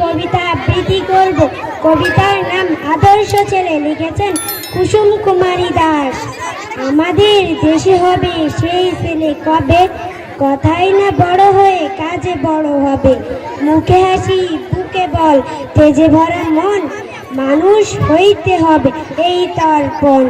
কবিতা আবৃত্তি করব। কবিতার নাম আদর্শ ছেলে লিখেছেন কুসুম কুমারী দাস। আমাদের দেশে হবে সেই ছেলে কবে? কথাই না বড় হয়ে কাজে বড় হবে। মুখে হাসি, বুকে বল, তেজে ভরা মন, মানুষ হইতে হবে এই তর্পণ।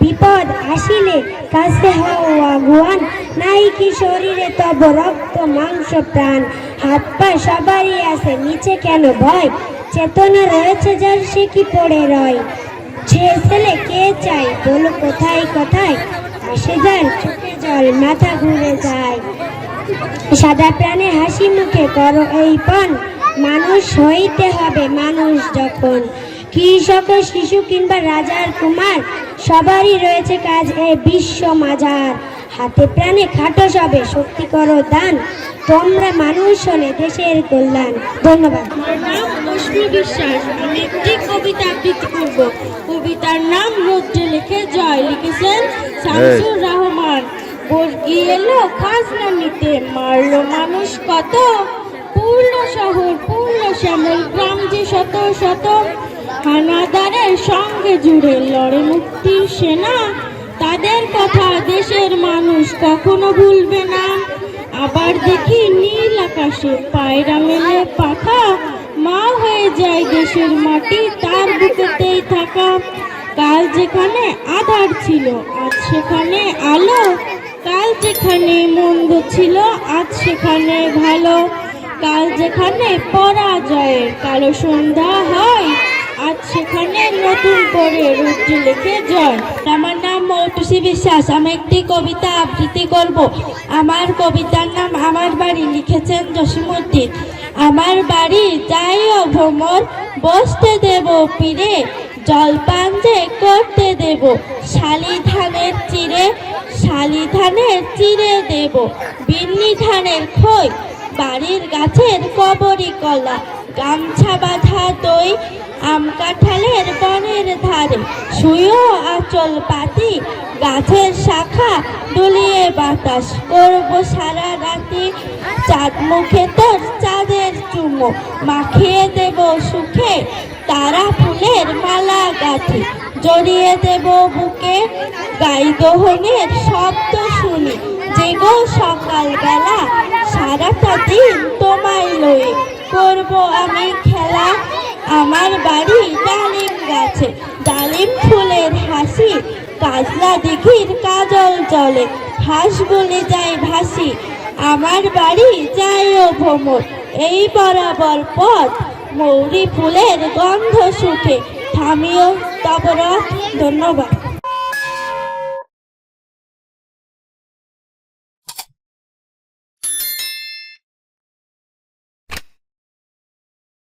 বিপদ আসিলে কাছে হও আগুয়ান নাই কি শরীরে তব রক্ত, মাংস, প্রাণ। হাত পা সবারই আছে, নিচে কেন ভয়? চেতনা রয়েছে যার, সে কি পড়ে রয়? যে ছেলে কে চাই বলো কোথায় কোথায়? আসে যার, চোখে জল, মাথা ঘুরে যায়। সাদা প্রাণে হাসি মুখে, করো এই পণ। মানুষ হইতে হবে, মানুষ যখন। কৃষক, শিশু কিংবা রাজার কুমার সবারই রয়েছে কাজ এ বিশ্ব মাজার। হাতে প্রাণে খাটো সবে শক্তি করো দান। তোমরা মানুষ হলে দেশের কল্যাণ। ধন্যবাদ। নাম বিশ্বাস। আমি একটি কবিতা আবৃত্তি করব। কবিতার নাম রৌদ্রে লিখে জয় লিখেছেন শামসুর রহমান। বর্গি এলো খাজনা নিতে মারলো মানুষ কত? পূর্ণ শহর পূর্ণ শ্যামল গ্রাম যে শত শত। হানাদারের সঙ্গে জুড়ে লড়ে মুক্তির সেনা। তাদের কথা দেশের মানুষ কখনো ভুলবে না। আবার দেখি নীল আকাশে পায়রা মেলে পাখা। মা হয়ে যায় দেশের মাটি, তার বুকেতেই থাকা। কাল যেখানে আধার ছিল, আজ সেখানে আলো। কাল যেখানে মন্দ ছিল, আজ সেখানে ভালো। কাল যেখানে পরাজয়ের কালো সন্ধ্যা হয় আজ সেখানে নতুন করে রুদ্র লিখে জয়। আমার নাম মৌটুসি বিশ্বাস। আমি একটি কবিতা আবৃত্তি করব। আমার কবিতার নাম আমার বাড়ি লিখেছেন জসিমুদ্দিন আমার বাড়ি যাই ভ্রমর বসতে দেব পীরে, জলপান যে করতে দেব শালি ধানের চিড়ে শালি ধানের চিড়ে দেব। বিন্নি ধানের খই বাড়ির গাছের কবরী কলা। গামছা বাঁধা দই, আম কাঁঠালের বনের ধারে। শুয়েও আঁচল পাতি, গাছের শাখা দুলিয়ে বাতাস করব সারা রাতি। চাঁদ মুখে তোর চাঁদের চুমো, মাখিয়ে দেব সুখে তারা ফুলের মালা গাথি। জড়িয়ে দেব বুকে গাই দোহনের শব্দ শুনি। জেগো সকালবেলা, সারাটা দিন তোমায় লয়ে। করব আমি খেলা। আমার বাড়ি ডালিম গাছে। ডালিম ফুলের হাসি, কাজলা দিঘির কাজল জলে। হাঁস বলে যায় ভাসি, আমার বাড়ি যাই ও ভ্রমর। এই বরাবর পথ মৌরি ফুলের গন্ধ সুখে থামিও তবরথ, ধন্যবাদ।